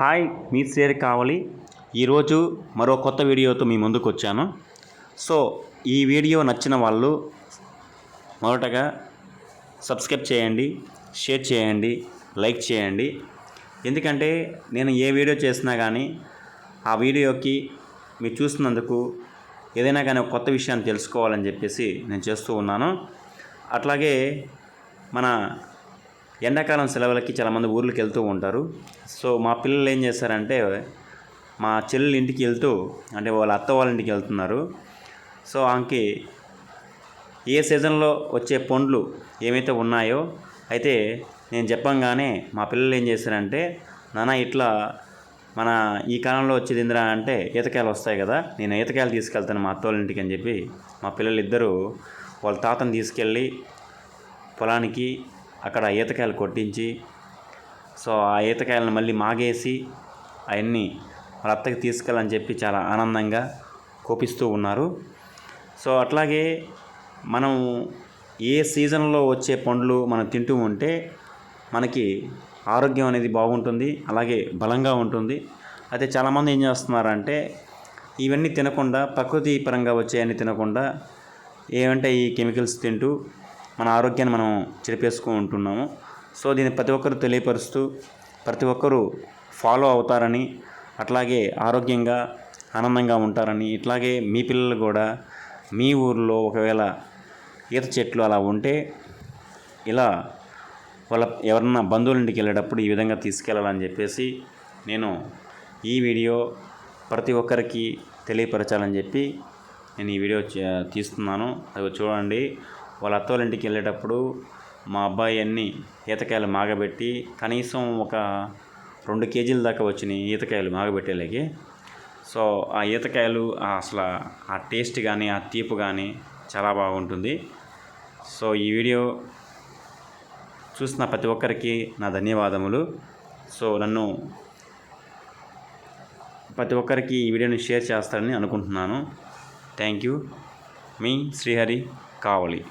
Hi మీ share కావాలి. ఈరోజు మరో కొత్త వీడియోతో మీ ముందుకు వచ్చాను. సో ఈ వీడియో నచ్చిన వాళ్ళు మొదటగా సబ్స్క్రైబ్ చేయండి షేర్ చేయండి లైక్ చేయండి. ఎందుకంటే నేను ఏ వీడియో చేసినా కానీ ఆ వీడియోకి మీరు చూసినందుకు ఏదైనా కానీ కొత్త విషయాన్ని తెలుసుకోవాలని చెప్పేసి నేను చేస్తూ ఉన్నాను. అట్లాగే మన ఎండాకాలం సెలవులకి చాలామంది ఊర్లకు వెళ్తూ ఉంటారు. సో మా పిల్లలు ఏం చేస్తారంటే మా చెల్లెలు ఇంటికి వెళ్తూ అంటే వాళ్ళ అత్త వాళ్ళ ఇంటికి వెళ్తున్నారు. సో ఆమెకి ఏ సీజన్లో వచ్చే పండ్లు ఏమైతే ఉన్నాయో అయితే నేను చెప్పంగానే మా పిల్లలు ఏం చేశారంటే నాన్న ఇట్లా మన ఈ కాలంలో వచ్చేది ఇందిరా అంటే ఈతకాయలు వస్తాయి కదా నేను ఈతకాయలు తీసుకెళ్తాను మా అత్తోళ్ళ ఇంటికి అని చెప్పి మా పిల్లలు ఇద్దరు వాళ్ళ తాతను తీసుకెళ్ళి పొలానికి అక్కడ ఈతకాయలు కొట్టించి సో ఆ ఈతకాయలను మళ్ళీ మాగేసి అవన్నీ వాళ్ళ అత్తకి తీసుకెళ్ళని చెప్పి చాలా ఆనందంగా కోపిస్తూ ఉన్నారు. సో అట్లాగే మనం ఏ సీజన్లో వచ్చే పండ్లు మనం తింటూ ఉంటే మనకి ఆరోగ్యం అనేది బాగుంటుంది అలాగే బలంగా ఉంటుంది. అయితే చాలామంది ఏం చేస్తున్నారంటే ఇవన్నీ తినకుండా ప్రకృతి పరంగా వచ్చేవన్నీ తినకుండా ఏమంటే ఈ కెమికల్స్ తింటూ మన ఆరోగ్యాన్ని మనం చెరిపేసుకుంటూ ఉంటున్నాము. సో దీన్ని ప్రతి ఒక్కరు తెలియపరుస్తూ ప్రతి ఒక్కరూ ఫాలో అవుతారని అట్లాగే ఆరోగ్యంగా ఆనందంగా ఉంటారని ఇట్లాగే మీ పిల్లలు కూడా మీ ఊర్లో ఒకవేళ ఈత చెట్లు అలా ఉంటే ఇలా వాళ్ళ ఎవరన్నా బంధువుల ఇంటికి వెళ్ళేటప్పుడు ఈ విధంగా తీసుకెళ్ళాలని చెప్పేసి నేను ఈ వీడియో ప్రతి ఒక్కరికి తెలియపరచాలని చెప్పి నేను ఈ వీడియో తీస్తున్నాను. అది చూడండి. వాళ్ళ అత్తోళ్ళ ఇంటికి వెళ్ళేటప్పుడు మా అబ్బాయి అన్ని ఈతకాయలు మాగబెట్టి కనీసం ఒక రెండు కేజీల దాకా వచ్చినాయి ఈతకాయలు మాగబెట్టేలాగి సో ఆ ఈతకాయలు అసలు ఆ టేస్ట్ కానీ ఆ తీపు కానీ చాలా బాగుంటుంది. సో ఈ వీడియో చూసిన ప్రతి ఒక్కరికి నా ధన్యవాదములు. సో నన్ను ప్రతి ఒక్కరికి ఈ వీడియోని షేర్ చేస్తారని అనుకుంటున్నాను. Thank you. Me Srihari Kavali.